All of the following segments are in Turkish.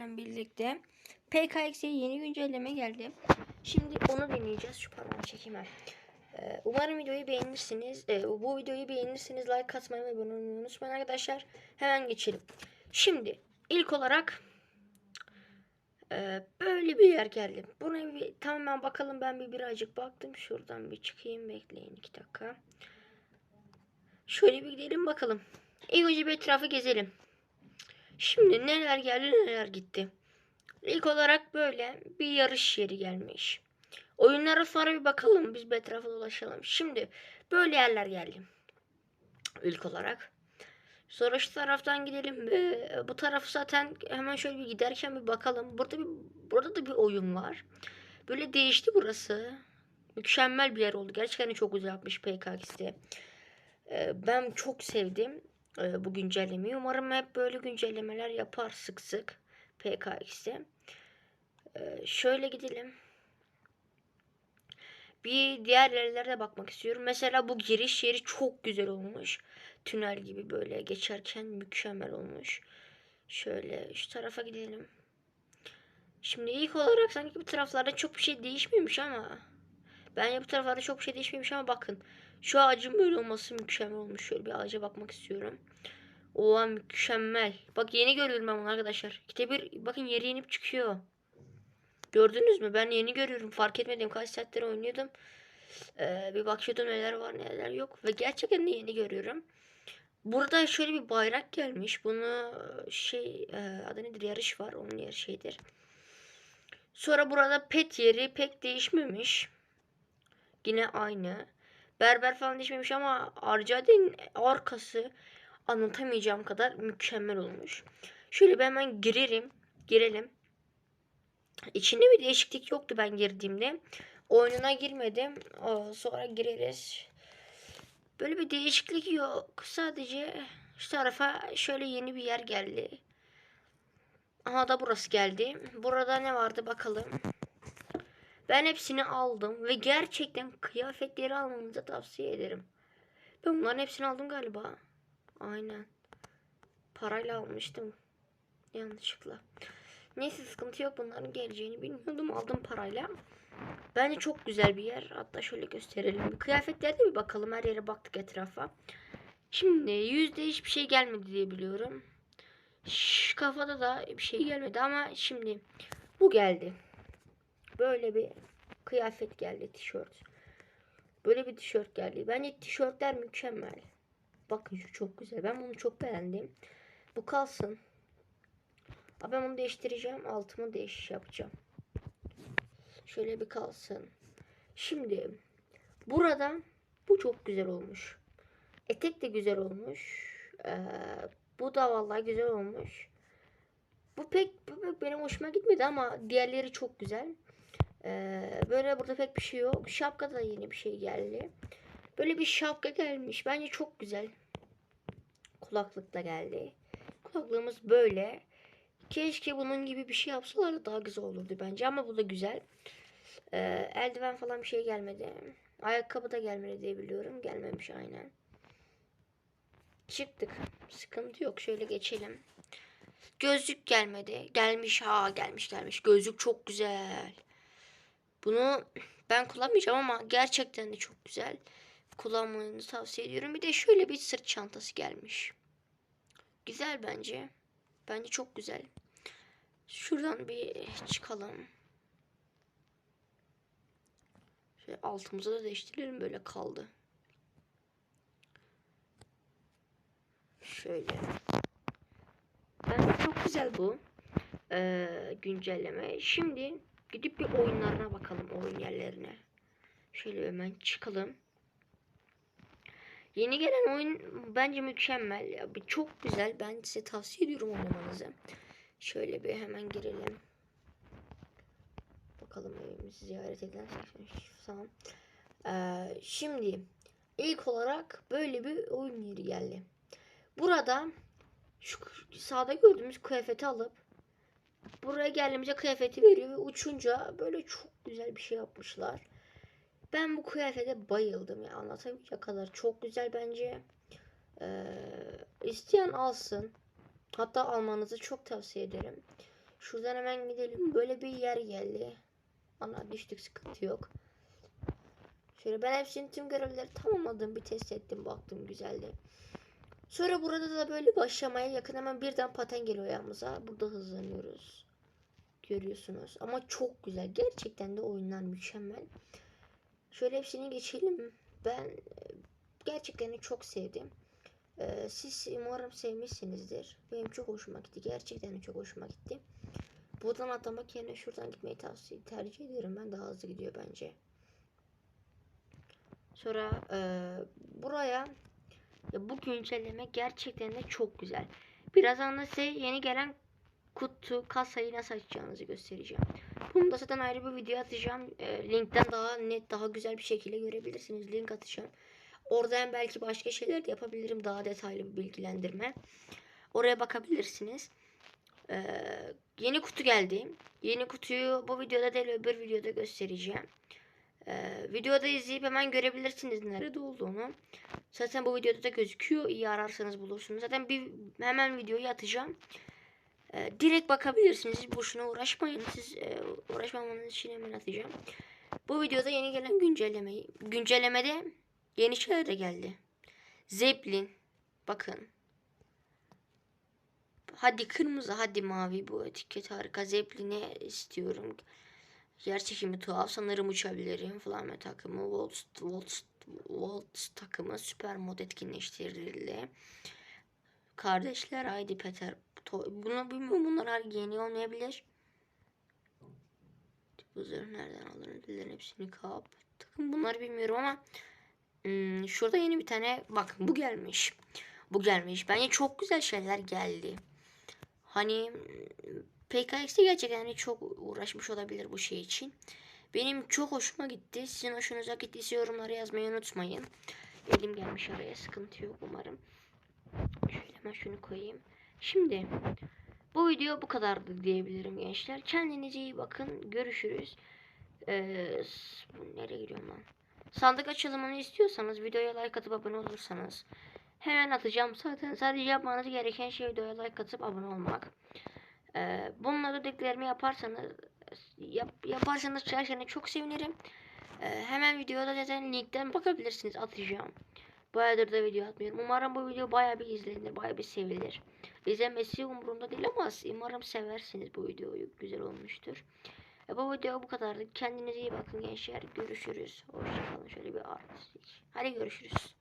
sizlerle birlikte PKX'ye yeni güncelleme geldi. Şimdi onu deneyeceğiz. Şu parmağı çekeyim ben. Ee, umarım videoyu beğenirsiniz. Ee, bu videoyu beğenirsiniz. Like atmayı ve abone olmayı unutmayın arkadaşlar. Hemen geçelim. Şimdi ilk olarak e, böyle bir yer geldi. Buna bir tamamen bakalım. Ben bir birazcık baktım. Şuradan bir çıkayım. Bekleyin iki dakika. Şöyle bir gidelim bakalım. İlk önce bir etrafı gezelim. Şimdi neler geldi neler gitti. İlk olarak böyle bir yarış yeri gelmiş. Oyunlara sonra bir bakalım. Biz bir etrafa dolaşalım. Şimdi böyle yerler geldi. İlk olarak. Sonra şu taraftan gidelim. Ee, bu tarafı zaten hemen şöyle bir giderken bir bakalım. Burada bir burada da bir oyun var. Böyle değişti burası. Mükemmel bir yer oldu. Gerçekten çok güzel yapmış PKX'de. Ee, ben çok sevdim e, bu güncellemeyi. Umarım hep böyle güncellemeler yapar sık sık PKX'de. Ee, şöyle gidelim. Bir diğer yerlere bakmak istiyorum. Mesela bu giriş yeri çok güzel olmuş. Tünel gibi böyle geçerken mükemmel olmuş. Şöyle şu tarafa gidelim. Şimdi ilk olarak sanki bu taraflarda çok bir şey değişmemiş ama bence bu taraflarda çok bir şey değişmemiş ama bakın. Şu ağacın böyle olması mükemmel olmuş. Şöyle bir ağaca bakmak istiyorum. Oha mükemmel. Bak yeni görüyorum ben bunu arkadaşlar. İşte bir bakın yeri inip çıkıyor. Gördünüz mü? Ben yeni görüyorum. Fark etmedim. Kaç saattir oynuyordum. Ee, bir bakıyordum neler var neler yok. Ve gerçekten de yeni görüyorum. Burada şöyle bir bayrak gelmiş. Bunu şey e, adı nedir? Yarış var. Onun yer şeydir. Sonra burada pet yeri pek değişmemiş. Yine aynı. Berber falan değişmemiş ama Arcade'nin arkası anlatamayacağım kadar mükemmel olmuş. Şöyle bir hemen girerim. Girelim. İçinde bir değişiklik yoktu ben girdiğimde. Oyununa girmedim. Sonra gireriz. Böyle bir değişiklik yok. Sadece şu tarafa şöyle yeni bir yer geldi. Aha da burası geldi. Burada ne vardı bakalım. Ben hepsini aldım ve gerçekten kıyafetleri almanızı tavsiye ederim. Ben bunların hepsini aldım galiba. Aynen. Parayla almıştım. Yanlışlıkla. Neyse sıkıntı yok bunların geleceğini bilmiyordum. Aldım parayla. Bence çok güzel bir yer. Hatta şöyle gösterelim. Kıyafetlere de bir bakalım. Her yere baktık etrafa. Şimdi yüzde hiçbir şey gelmedi diye biliyorum. Şu kafada da bir şey gelmedi ama şimdi bu geldi. Böyle bir kıyafet geldi tişört. Böyle bir tişört geldi. Bence tişörtler mükemmel. Bakın şu çok güzel. Ben bunu çok beğendim. Bu kalsın. Abi ben bunu değiştireceğim. Altımı değiş yapacağım. Şöyle bir kalsın. Şimdi burada bu çok güzel olmuş. Etek de güzel olmuş. Ee, bu da vallahi güzel olmuş. Bu pek, bu pek benim hoşuma gitmedi ama diğerleri çok güzel. Ee, böyle burada pek bir şey yok. Şapka da yeni bir şey geldi. Böyle bir şapka gelmiş. Bence çok güzel. Kulaklık da geldi. Kulaklığımız böyle. Keşke bunun gibi bir şey yapsalar daha güzel olurdu bence ama bu da güzel. Ee, eldiven falan bir şey gelmedi. Ayakkabı da gelmedi diye biliyorum. Gelmemiş aynen. Çıktık. Sıkıntı yok. Şöyle geçelim. Gözlük gelmedi. Gelmiş ha gelmiş gelmiş. Gözlük çok güzel. Bunu ben kullanmayacağım ama gerçekten de çok güzel. Kullanmanızı tavsiye ediyorum. Bir de şöyle bir sırt çantası gelmiş. Güzel bence. Bence çok güzel. Şuradan bir çıkalım. Şöyle altımızı da değiştirelim. Böyle kaldı. Şöyle. Bence çok güzel bu. Ee, güncelleme. Şimdi gidip bir oyunlarına bakalım. Oyun yerlerine. Şöyle hemen çıkalım. Yeni gelen oyun bence mükemmel. Ya. Çok güzel. Ben size tavsiye ediyorum oynamanızı. Şöyle bir hemen girelim. Bakalım evimizi ziyaret eden tamam. Ee, şimdi ilk olarak böyle bir oyun yeri geldi. Burada şu sağda gördüğümüz kıyafeti alıp buraya geldiğimizde kıyafeti veriyor ve uçunca böyle çok güzel bir şey yapmışlar. Ben bu kıyafete bayıldım ya anlatamayacak kadar çok güzel bence. Ee, isteyen alsın. Hatta almanızı çok tavsiye ederim. Şuradan hemen gidelim. Böyle bir yer geldi. Ana düştük sıkıntı yok. Şöyle ben hepsini tüm görevleri tamamladım. Bir test ettim baktım güzeldi. Sonra burada da böyle başlamaya yakın hemen birden paten geliyor ayağımıza. Burada hızlanıyoruz. Görüyorsunuz. Ama çok güzel. Gerçekten de oyunlar mükemmel. Şöyle hepsini geçelim. Ben e, gerçekten çok sevdim. Ee, siz umarım sevmişsinizdir. Benim çok hoşuma gitti. Gerçekten çok hoşuma gitti. Buradan atlamak yerine şuradan gitmeyi tavsiye tercih ediyorum. Ben daha hızlı gidiyor bence. Sonra e, buraya ya bu güncelleme gerçekten de çok güzel. Birazdan da size yeni gelen kutu kasayı nasıl açacağınızı göstereceğim. Bunu da zaten ayrı bir video atacağım. E, linkten daha net daha güzel bir şekilde görebilirsiniz. Link atacağım. Oradan belki başka şeyler de yapabilirim. Daha detaylı bir bilgilendirme. Oraya bakabilirsiniz. Ee, yeni kutu geldi. Yeni kutuyu bu videoda değil öbür videoda göstereceğim. Ee, videoda izleyip hemen görebilirsiniz nerede olduğunu. Zaten bu videoda da gözüküyor. İyi ararsanız bulursunuz. Zaten bir hemen videoyu atacağım. Ee, direkt bakabilirsiniz. Boşuna uğraşmayın. Siz e, uğraşmamanız için hemen atacağım. Bu videoda yeni gelen güncellemeyi güncellemede yeni şeyler de geldi. Zeppelin. Bakın. Hadi kırmızı hadi mavi bu etiket harika. Zeppelin'i istiyorum. Yer çekimi tuhaf. Sanırım uçabilirim. Flamme takımı. Waltz, Waltz, Waltz takımı süper mod etkinleştirildi. Kardeşler haydi Peter. Bunu bilmiyorum. Bunlar yeni olmayabilir. Bu zırh nereden alınır? Dillerin hepsini kap. Takım bunları bilmiyorum ama hmm, şurada yeni bir tane bak bu gelmiş. Bu gelmiş. Bence çok güzel şeyler geldi. Hani PKX'de gerçekten hani çok uğraşmış olabilir bu şey için. Benim çok hoşuma gitti. Sizin hoşunuza gittiyse yorumlara yazmayı unutmayın. Elim gelmiş araya sıkıntı yok umarım. Şöyle hemen şunu koyayım. Şimdi bu video bu kadardı diyebilirim gençler. Kendinize iyi bakın. Görüşürüz. Ee, nereye gidiyorum lan? Sandık açılımını istiyorsanız videoya like atıp abone olursanız hemen atacağım zaten. Sadece yapmanız gereken şey videoya like atıp abone olmak. Ee, bunları dediklerimi yaparsanız yap, yaparsanız gerçekten çok sevinirim. Ee, hemen videoda zaten linkten bakabilirsiniz atacağım. Bayağıdır da video atmıyorum. Umarım bu video bayağı bir izlenir, bayağı bir sevilir. İzlenmesi umurumda değil ama umarım seversiniz bu videoyu. Güzel olmuştur. E, bu video bu kadardı. Kendinize iyi bakın gençler. Görüşürüz. Hoşçakalın. Şöyle bir artistik. Hadi görüşürüz.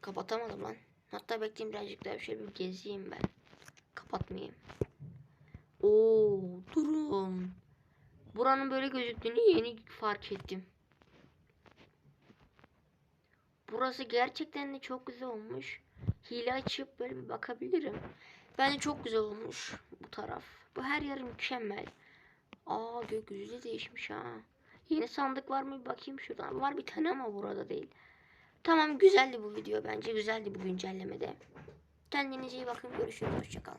Kapatamadım lan. Hatta bekleyeyim birazcık daha şöyle bir gezeyim ben. Kapatmayayım. Oo, durun. Buranın böyle gözüktüğünü yeni fark ettim. Burası gerçekten de çok güzel olmuş. Hile açıp böyle bir bakabilirim. Bence çok güzel olmuş bu taraf. Bu her yer mükemmel. Aa gökyüzü de değişmiş ha. Yeni sandık var mı bir bakayım şuradan. Var bir tane ama burada değil. Tamam güzeldi bu video bence. Güzeldi bu güncellemede. Kendinize iyi bakın. Görüşürüz. Hoşçakalın.